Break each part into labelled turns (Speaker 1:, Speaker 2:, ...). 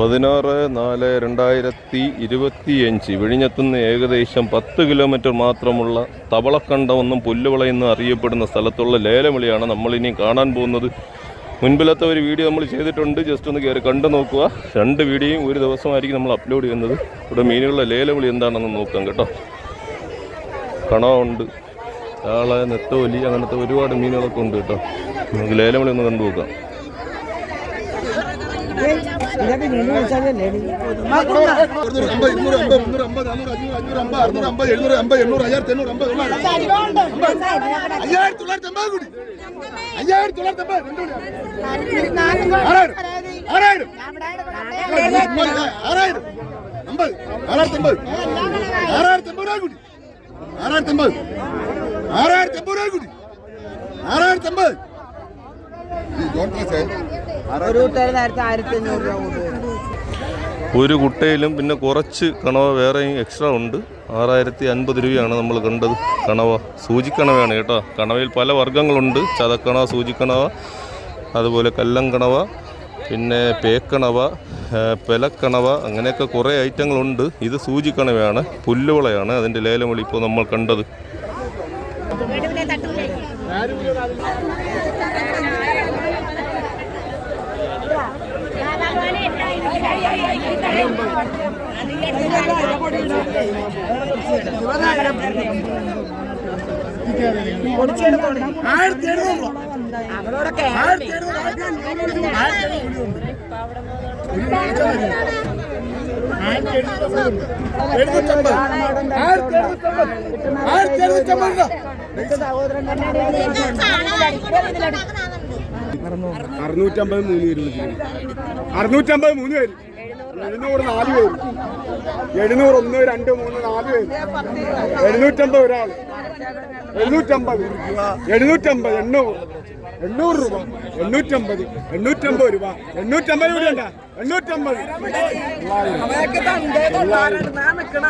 Speaker 1: പതിനാറ് നാല് രണ്ടായിരത്തി ഇരുപത്തിയഞ്ച് വിഴിഞ്ഞത്തുനിന്ന് ഏകദേശം പത്ത് കിലോമീറ്റർ മാത്രമുള്ള തവളക്കണ്ടമെന്നും പുല്ലുവിളയെന്നും അറിയപ്പെടുന്ന സ്ഥലത്തുള്ള ലേലവിളിയാണ് നമ്മളിനി കാണാൻ പോകുന്നത്. മുൻപിലത്തെ ഒരു വീഡിയോ നമ്മൾ ചെയ്തിട്ടുണ്ട്. ജസ്റ്റ് ഒന്ന് കയറി കണ്ടു നോക്കുക. രണ്ട് വീഡിയോയും ഒരു ദിവസമായിരിക്കും നമ്മൾ അപ്ലോഡ് ചെയ്യുന്നത്. ഇവിടെ മീനുകളുടെ ലേലവിളി എന്താണെന്ന് നോക്കാം കേട്ടോ. കണവുണ്ട് കാള നെത്തോലി അങ്ങനത്തെ ഒരുപാട് മീനുകളൊക്കെ ഉണ്ട് കേട്ടോ. നമുക്ക് ലേലവിളി ഒന്ന് കണ്ടു നോക്കാം
Speaker 2: ഇതൊക്കെ നിന്ന് വെച്ചാലല്ലേ
Speaker 3: ഇരുന്നൂറ് അമ്പത് ഇരുന്നൂറ് അമ്പത് മുന്നൂറ് അമ്പത് നാനൂറ് അഞ്ഞൂറ് അഞ്ഞൂറ് അമ്പത് അറുന്നൂറ് അമ്പത് എഴുന്നൂറ് അമ്പത് എണ്ണൂറ് അയ്യായിരത്തി എണ്ണൂറ് അമ്പത് അയ്യായിരത്തി തൊള്ളായിരത്തി അമ്പത് കൂടി
Speaker 2: ഒരു
Speaker 1: കുട്ടയിലും പിന്നെ കുറച്ച് കണവ വേറെയും എക്സ്ട്രാ ഉണ്ട്. ആറായിരത്തി അൻപത് രൂപയാണ് നമ്മൾ കണ്ടത് കണവ. സൂചിക്കണവയാണ് കേട്ടോ. കണവയിൽ പല വർഗങ്ങളുണ്ട്. ചതക്കണവ സൂചിക്കണവ അതുപോലെ കല്ലം കണവ പിന്നെ പേക്കണവ പെലക്കണവ അങ്ങനെയൊക്കെ കുറേ ഐറ്റങ്ങളുണ്ട്. ഇത് സൂചിക്കണവയാണ്. പുല്ലുവളയാണ് അതിന്റെ ലേലം ഇപ്പോൾ നമ്മൾ കണ്ടത്.
Speaker 2: ஆயிரத்தி எழுநூறு
Speaker 4: ஆயிரத்தி எழுநூறு ஆயிரத்தி எழுநூறு ஆயிரத்தி
Speaker 5: எழுநூத்தி
Speaker 2: ஐம்பது
Speaker 4: ஆயிரத்தி எழுநூத்தி ஐம்பது ஆயிரத்தி எழுநூத்தி ஐம்பது
Speaker 3: അറുന്നൂറ്റമ്പത് മൂന്ന് പേര് അറുന്നൂറ്റമ്പത് മൂന്ന് പേര്. എഴുന്നൂറ് നാല് പേര്. എഴുന്നൂറ് ഒന്ന് രണ്ട് മൂന്ന് നാല് പേര്. എഴുന്നൂറ്റമ്പത് ഒരാൾ എഴുന്നൂറ്റമ്പത്. എഴുന്നൂറ്റമ്പത് എണ്ണൂറ്. എണ്ണൂറ് രൂപ. എണ്ണൂറ്റമ്പത്. എണ്ണൂറ്റമ്പത് രൂപ. എണ്ണൂറ്റമ്പത് രൂപ ഉണ്ട? എണ്ണൂറ്റമ്പത്.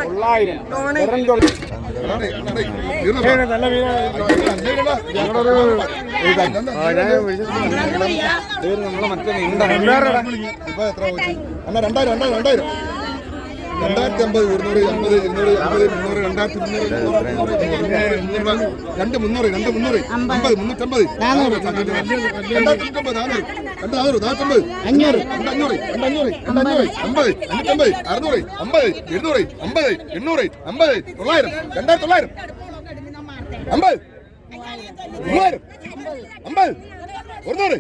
Speaker 3: തൊള്ളായിരം. മീനാ. ഞങ്ങളൊരു എത്ര പോയി? അല്ല രണ്ടായിരം രണ്ടായിരം രണ്ടായിരം രണ്ടായിരത്തി അമ്പത് ഇരുന്നൂറ് അമ്പത് ഇരുന്നൂറ് അമ്പത് മുന്നൂറ് രണ്ടായിരത്തി മുന്നൂറ് രണ്ട് മുന്നൂറ് രണ്ട് മുന്നൂറ് അമ്പത് മുന്നൂറ്റമ്പത് രണ്ടായിരത്തി മുന്നൂറ്റമ്പത് നാനൂറ് രണ്ട് നാനൂറ് നാനൂറ്റമ്പത് അഞ്ഞൂറ് രണ്ടഞ്ഞൂറ് രണ്ടഞ്ഞൂറ് രണ്ട് അഞ്ഞൂറ് രണ്ട് അഞ്ഞൂറ് അമ്പത് അഞ്ഞൂറ്റമ്പത് അറുന്നൂറ് അമ്പത് എഴുന്നൂറ് അമ്പത് എണ്ണൂറ് അമ്പത് തൊള്ളായിരം രണ്ടായിരത്തി തൊള്ളായിരം അമ്പത് മൂവായിരം. അമ്പത്. ഒരുന്നൂറ്.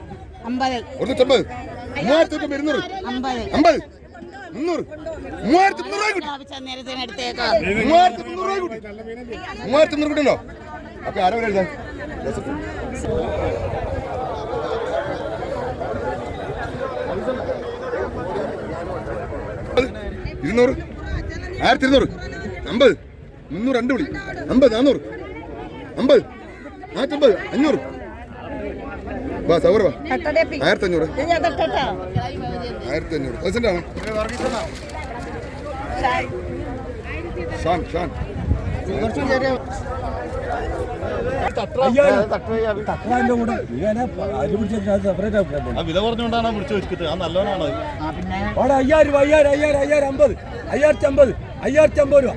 Speaker 5: അമ്പത്.
Speaker 3: ഒരുന്നൂറ്റമ്പത്. മൂവായിരത്തി തൊണ്ണൂറ് ഇരുന്നൂറ്.
Speaker 5: അമ്പത്.
Speaker 3: അമ്പത്. മുന്നൂറ്. മൂവായിരത്തി മുന്നൂറ് രൂപ കൂടി
Speaker 5: പ്രാവശ്യ നേരത്തിന് എടുത്തേക്ക്.
Speaker 3: മൂവായിരത്തി മുന്നൂറ് രൂപ കൂടി മൂവായിരത്തി മുന്നൂറ് കൂട്ടിയുണ്ടോ അപ്പൊ ആരോ എഴുതാൻ ഇരുന്നൂറ്. ആയിരത്തി ഇരുന്നൂറ്. അമ്പത്. മുന്നൂറ് രണ്ട് വിളി. അമ്പത് നാന്നൂറ്. അമ്പത്. നാനൂറ്റമ്പത് അഞ്ഞൂറ്. വാ വാ. ആയിരത്തി അഞ്ഞൂറ് ആയിരത്തി അഞ്ഞൂറ് പെർസെന്റ് ആണ്? ഷാൻ. ഷാൻ
Speaker 6: വില പറഞ്ഞുകൊണ്ടാണ് പിടിച്ചു വെച്ചിട്ട്. ആ നല്ലവനാണ്
Speaker 4: അയ്യായിരം അയ്യായിരം അയ്യായിരം അയ്യായിരം അമ്പത് അയ്യായിരത്തി അമ്പത് അയ്യായിരത്തി അമ്പത് രൂപ.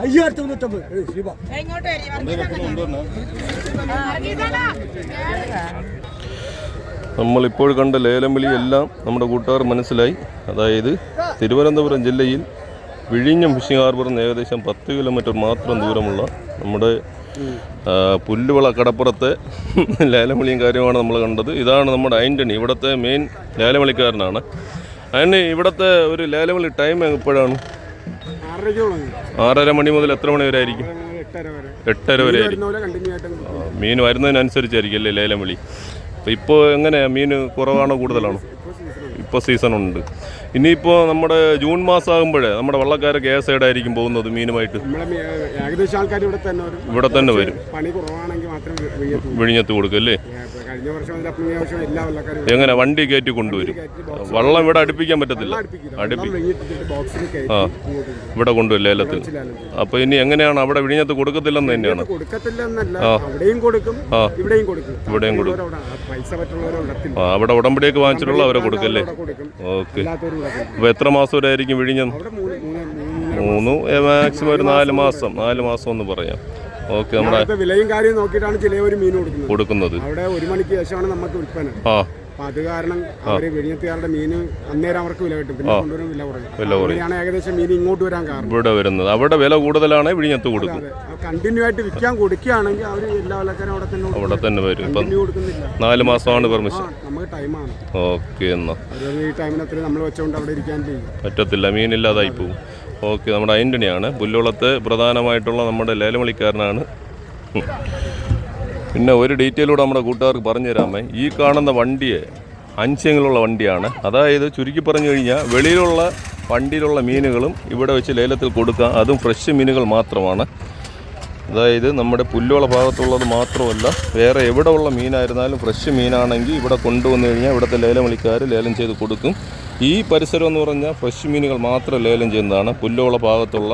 Speaker 4: അയ്യായിരത്തി ഏയ് ശിവ
Speaker 1: നമ്മളിപ്പോൾ കണ്ട ലേലം വിളി എല്ലാം നമ്മുടെ കൂട്ടുകാർ മനസ്സിലായി. അതായത് തിരുവനന്തപുരം ജില്ലയിൽ വിഴിഞ്ഞം ഫിഷിംഗ് ഹാർബറിൽ നിന്ന് ഏകദേശം പത്ത് കിലോമീറ്റർ മാത്രം ദൂരമുള്ള നമ്മുടെ പുല്ലുവള കടപ്പുറത്തെ ലേലം വിളിയും കാര്യമാണ് നമ്മൾ കണ്ടത്. ഇതാണ് നമ്മുടെ ആന്റണി ഇവിടുത്തെ മെയിൻ ലേലം വിളിക്കാരനാണ് ആന്റണി ഇവിടുത്തെ ഒരു ലേലം വിളി ടൈം എപ്പോഴാണ്? ആറര മണി മുതൽ എത്ര മണി വരെ ആയിരിക്കും? എട്ടര വരെ. ആയിരിക്കും. മീൻ വരുന്നതിനനുസരിച്ചായിരിക്കും അല്ലേ ലേലം വിളി? അപ്പോൾ ഇപ്പോൾ എങ്ങനെയാണ് മീൻ കുറവാണോ കൂടുതലാണോ? ഇപ്പോൾ സീസൺ ഉണ്ട്. ഇനിയിപ്പോൾ നമ്മുടെ ജൂൺ മാസം ആകുമ്പോഴേ നമ്മുടെ വള്ളക്കാരൊക്കെ ഏ സൈഡായിരിക്കും പോകുന്നത് മീനുമായിട്ട്?
Speaker 7: ഇവിടെ തന്നെ വരും.
Speaker 1: ഇവിടെ തന്നെ വരും.
Speaker 7: പണി കുറവാണെങ്കിൽ മാത്രം വെയ്യത്തുള്ളൂ
Speaker 1: വിഴിഞ്ഞത്ത് കൊടുക്കും അല്ലേ?
Speaker 7: കഴിഞ്ഞ വർഷം മുതൽ അപ്പം ഈ വർഷം എല്ലാ വെള്ളക്കാരും
Speaker 1: എങ്ങനെ വണ്ടി കയറ്റി കൊണ്ടുവരും? വള്ളം ഇവിടെ അടുപ്പിക്കാൻ പറ്റത്തില്ല. അടുപ്പി
Speaker 7: വെയ്യത്തിട്ട് ബോക്സിൽ
Speaker 1: ആ. ഇവിടെ കൊണ്ടുവരും ലേലത്തിൽ അപ്പോൾ ഇനി എങ്ങനെയാണ് അവിടെ വിഴിഞ്ഞത്ത് കൊടുക്കത്തില്ലെന്ന് തന്നെയാണ്?
Speaker 7: അവിടെയും കൊടുക്കും ഇവിടെയും കൊടുക്കും.
Speaker 1: ഇവിടെയും കൊടുക്കും.
Speaker 7: ആ പൈസ പറ്റുള്ളവരെ
Speaker 1: ആ അവിടെ ഉടമ്പടിയൊക്കെ വാങ്ങിച്ചിട്ടുള്ള അവരെ കൊടുക്കല്ലേ? ഓക്കെ.
Speaker 7: അപ്പൊ
Speaker 1: അപ്പോൾ എത്ര മാസം വരെ ആയിരിക്കും
Speaker 7: വിഴിഞ്ഞത് മൂന്ന്
Speaker 1: മാക്സിമം ഒരു നാല് മാസം നാല് മാസം എന്ന് പറയാം. ഓക്കെ നമ്മുടെ
Speaker 7: വിലയും കാര്യവും നോക്കിയിട്ടാണ് ചില ഒരു മീൻ കൊടുക്കുന്നത്.
Speaker 1: കൊടുക്കുന്നത്.
Speaker 7: അവിടെ ഒരു മണിക്ക് ശേഷമാണ് നമുക്ക് വിൽപ്പന.
Speaker 1: ആ.
Speaker 7: അപ്പൊ അത് കാരണം അവർ വിഴിഞ്ഞത്തുകാരുടെ മീന് അന്നേരം അവർക്ക് വില കിട്ടും. പിന്നെ കൊണ്ടുവരും വില കുറയും. അങ്ങനെയാണ് ഏകദേശം മീൻ ഇങ്ങോട്ട് വരാൻ കാരണം.
Speaker 1: ഇവിടെ വരുന്നത്. അവിടെ വില കൂടുതലാണ് വിഴിഞ്ഞത്ത് കൊടുക്കും.
Speaker 7: കണ്ടിന്യൂ ആയിട്ട് വിൽക്കാൻ കൊടുക്കുകയാണെങ്കിൽ അവർ എല്ലാ വിലക്കാരും അവിടെ തന്നെ
Speaker 1: അവിടെ തന്നെ വരും. ഇപ്പം നാല് മാസമാണ് പെർമിഷൻ
Speaker 7: നമുക്ക് ടൈമാണ്
Speaker 1: ഓക്കെ എന്നാ.
Speaker 7: ഈ ടൈമിന് അത്രയും നമ്മൾ വെച്ചോണ്ട് അവിടെ ഇരിക്കാൻ
Speaker 1: പറ്റത്തില്ല. മീൻ മീനില്ലാതായി പോകും. ഓക്കെ നമ്മുടെ ആന്റണിയാണ് പുല്ലുളത്ത് പ്രധാനമായിട്ടുള്ള നമ്മുടെ ലേലമളിക്കാരനാണ്. പിന്നെ ഒരു ഡീറ്റെയിലൂടെ നമ്മുടെ കൂട്ടുകാർക്ക് പറഞ്ഞു തരാമേ ഈ കാണുന്ന വണ്ടിയെ അഞ്ചെങ്കിലുള്ള വണ്ടിയാണ്. അതായത് ചുരുക്കി പറഞ്ഞു കഴിഞ്ഞാൽ വെളിയിലുള്ള വണ്ടിയിലുള്ള മീനുകളും ഇവിടെ വെച്ച് ലേലത്തിൽ കൊടുക്കാം. അതും ഫ്രഷ് മീനുകൾ മാത്രമാണ്. അതായത് നമ്മുടെ പുല്ലുള്ള ഭാഗത്തുള്ളത് മാത്രമല്ല വേറെ എവിടെ ഉള്ള മീനായിരുന്നാലും ഫ്രഷ് മീനാണെങ്കിൽ ഇവിടെ കൊണ്ടുവന്നു കഴിഞ്ഞാൽ ഇവിടുത്തെ ലേലം വിളിക്കാർ ലേലം ചെയ്ത് കൊടുക്കും. ഈ പരിസരം എന്ന് പറഞ്ഞാൽ ഫ്രഷ് മീനുകൾ മാത്രം ലേലം ചെയ്യുന്നതാണ്. പുല്ലുള്ള ഭാഗത്തുള്ള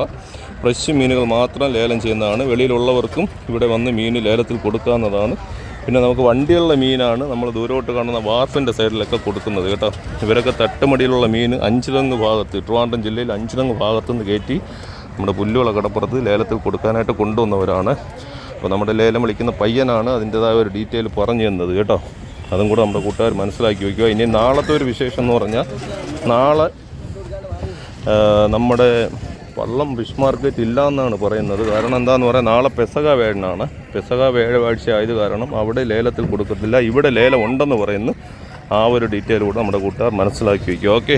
Speaker 1: ഫ്രഷ് മീനുകൾ മാത്രം ലേലം ചെയ്യുന്നതാണ്. വെളിയിലുള്ളവർക്കും ഇവിടെ വന്ന് മീൻ ലേലത്തിൽ കൊടുക്കാവുന്നതാണ്. പിന്നെ നമുക്ക് വണ്ടിയുള്ള മീനാണ് നമ്മൾ ദൂരോട്ട് കാണുന്ന വാർഫിന്റെ സൈഡിലൊക്കെ കൊടുക്കുന്നത് കേട്ടോ. ഇവരൊക്കെ തട്ടുമടിയിലുള്ള മീൻ അഞ്ചിലങ്ങ് ഭാഗത്ത് ട്രിവാൻഡ്രം ജില്ലയിൽ അഞ്ചിലങ്ങ് ഭാഗത്തുനിന്ന് കയറ്റി നമ്മുടെ പുല്ലുള്ള കടപ്പുറത്ത് ലേലത്തിൽ കൊടുക്കാനായിട്ട് കൊണ്ടുവന്നവരാണ്. അപ്പോൾ നമ്മുടെ ലേലം വിളിക്കുന്ന പയ്യനാണ് അതിന്റെതായ ഒരു ഡീറ്റെയിൽ പറഞ്ഞു തന്നത് കേട്ടോ. അതും കൂടെ നമ്മുടെ കൂട്ടുകാർ മനസ്സിലാക്കി വയ്ക്കുക. ഇനി നാളത്തെ ഒരു വിശേഷം എന്ന് പറഞ്ഞാൽ നാളെ നമ്മുടെ വള്ളം ഫിഷ് മാർക്കറ്റ് ഇല്ല എന്നാണ് പറയുന്നത്. കാരണം എന്താണെന്ന് പറയാൻ നാളെ പെസക വേഴനാണ് പെസക വേഴവാഴ്ച ആയത് കാരണം അവിടെ ലേലത്തിൽ കൊടുക്കത്തില്ല. ഇവിടെ ലേലം ഉണ്ടെന്ന് പറയുന്നു. ആ ഒരു ഡീറ്റെയിൽ കൂടെ നമ്മുടെ കൂട്ടുകാർ മനസ്സിലാക്കി വയ്ക്കുക. ഓക്കെ.